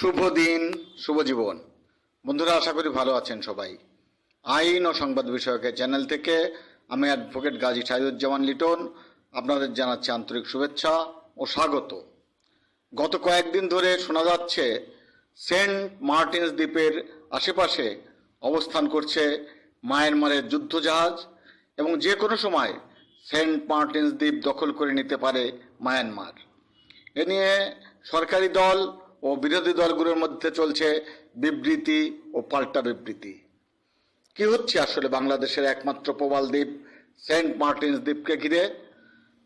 শুভ দিন, শুভ জীবন। বন্ধুরা, আশা করি ভালো আছেন সবাই। আইন ও সংবাদ বিষয়কের চ্যানেল থেকে আমি অ্যাডভোকেট গাজী সাইদুজ্জামান লিটন। আপনাদের জানাচ্ছি আন্তরিক শুভেচ্ছা ও স্বাগত। গত কয়েকদিন ধরে শোনা যাচ্ছে, সেন্ট মার্টিনস দ্বীপের আশেপাশে অবস্থান করছে মায়ানমারের যুদ্ধজাহাজ এবং যে কোনো সময় সেন্ট মার্টিনস দ্বীপ দখল করে নিতে পারে মায়ানমার। এ নিয়ে সরকারি দল ও বিরোধী দলগুলোর মধ্যে চলছে বিবৃতি ও পাল্টা বিবৃতি। কি হচ্ছে আসলে বাংলাদেশের একমাত্র প্রবাল দ্বীপ, সেন্ট মার্টিনস দ্বীপকে ঘিরে?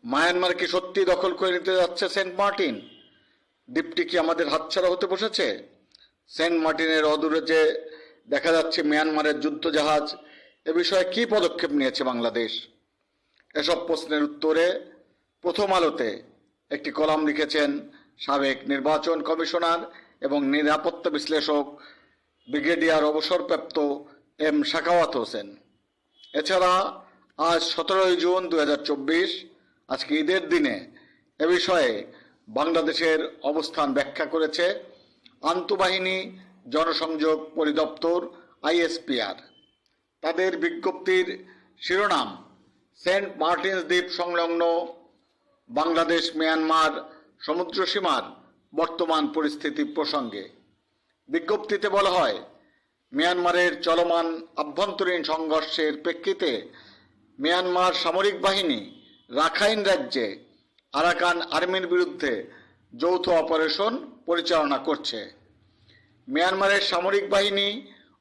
মায়ানমার কি সত্যি দখল করে নিতে যাচ্ছে সেন্ট মার্টিন? দ্বীপটি কি আমাদের হাতছাড়া হতে বসেছে? সেন্ট মার্টিনের অদূরে যে দেখা যাচ্ছে মিয়ানমারের যুদ্ধজাহাজ, এ বিষয়ে কি পদক্ষেপ নিয়েছে বাংলাদেশ? এসব প্রশ্নের উত্তরে প্রথম আলোতে একটি কলাম লিখেছেন সাবেক নির্বাচন কমিশনার এবং নিরাপত্তা বিশ্লেষক ব্রিগেডিয়ার অবসরপ্রাপ্ত এম শাকাওয়াত হোসেন। এছাড়া আজ সতেরোই জুন দু হাজার চব্বিশ, আজকে ঈদের দিনে এ বিষয়ে বাংলাদেশের অবস্থান ব্যাখ্যা করেছে আন্তঃবাহিনী জনসংযোগ পরিদপ্তর আইএসপিআর। তাদের বিজ্ঞপ্তির শিরোনাম, সেন্ট মার্টিনস দ্বীপ সংলগ্ন বাংলাদেশ মিয়ানমার সমুদ্র সীমার বর্তমান পরিস্থিতি প্রসঙ্গে বিজ্ঞপ্তিতে বলা হয়, মিয়ানমারের চলমান আভ্যন্তরীণ সংঘর্ষের প্রেক্ষিতে মিয়ানমার সামরিক বাহিনী রাখাইন রাজ্যে আরাকান আর্মির বিরুদ্ধে যৌথ অপারেশন পরিচালনা করছে। মিয়ানমারের সামরিক বাহিনী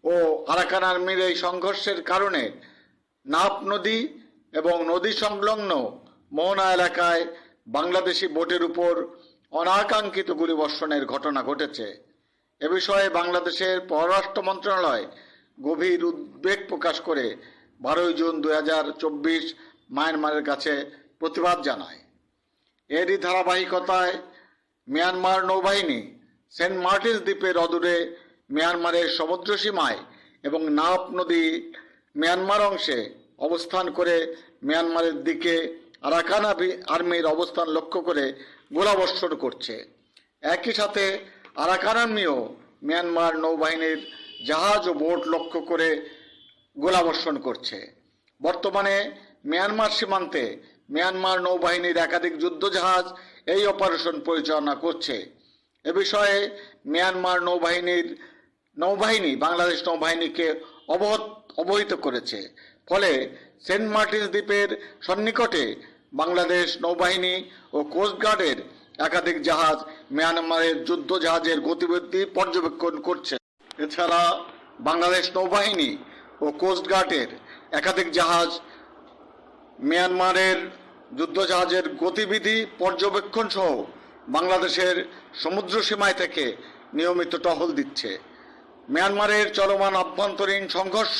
ও আরাকান আর্মির এই সংঘর্ষের কারণে নাপ নদী এবং নদী সংলগ্ন মোহনা এলাকায় বাংলাদেশি বোটের উপর অনাকাঙ্ক্ষিত গুলিবর্ষণের ঘটনা ঘটেছে। এ বিষয়ে বাংলাদেশের পররাষ্ট্র মন্ত্রণালয় গভীর উদ্বেগ প্রকাশ করে বারোই জুন দুই হাজার চব্বিশ মায়ানমারের কাছে প্রতিবাদ জানায়। এরই ধারাবাহিকতায় মিয়ানমার নৌবাহিনী সেন্ট মার্টিনস দ্বীপের অদূরে মিয়ানমারের সমুদ্র সীমায় এবং নাপ নদী মিয়ানমার অংশে অবস্থান করে মিয়ানমারের দিকে আরাকান আর্মির অবস্থান লক্ষ্য করে গোলাবর্ষণ করছে। একই সাথে আরাকান আর্মিও মিয়ানমার নৌবাহিনীর জাহাজ ও বোট লক্ষ্য করে গোলাবর্ষণ করছে। বর্তমানে মিয়ানমার সীমান্তে মিয়ানমার নৌবাহিনীর একাধিক যুদ্ধজাহাজ এই অপারেশন পরিচালনা করছে। এ বিষয়ে মিয়ানমার নৌবাহিনীর নৌবাহিনী, বাংলাদেশ নৌবাহিনীকে অবহত অবহিত করেছে। ফলে সেন্ট মার্টিনস দ্বীপের সন্নিকটে বাংলাদেশ নৌবাহিনী ও কোস্টগার্ডের একাধিক জাহাজ মিয়ানমারের যুদ্ধ জাহাজের গতিবিধি পর্যবেক্ষণ করছে। এছাড়া বাংলাদেশ নৌবাহিনী ও কোস্টগার্ডের একাধিক জাহাজ মিয়ানমারের যুদ্ধজাহাজের গতিবিধি পর্যবেক্ষণ সহ বাংলাদেশের সমুদ্র সীমায় থেকে নিয়মিত টহল দিচ্ছে। মিয়ানমারের চলমান আভ্যন্তরীণ সংঘর্ষ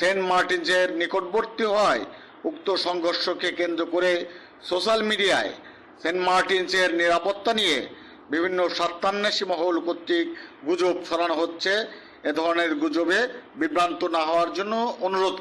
সেন্ট মার্টিনসের নিকটবর্তী হওয়ায় উক্ত সংঘর্ষকে কেন্দ্র করে সোশ্যাল মিডিয়ায় সেন্ট মার্টিনসের নিরাপত্তা নিয়ে বিভিন্ন স্বার্থান্বেষী মহল কর্তৃক গুজব ছড়ানো হচ্ছে। এ ধরনের গুজবে বিভ্রান্ত না হওয়ার জন্য অনুরোধ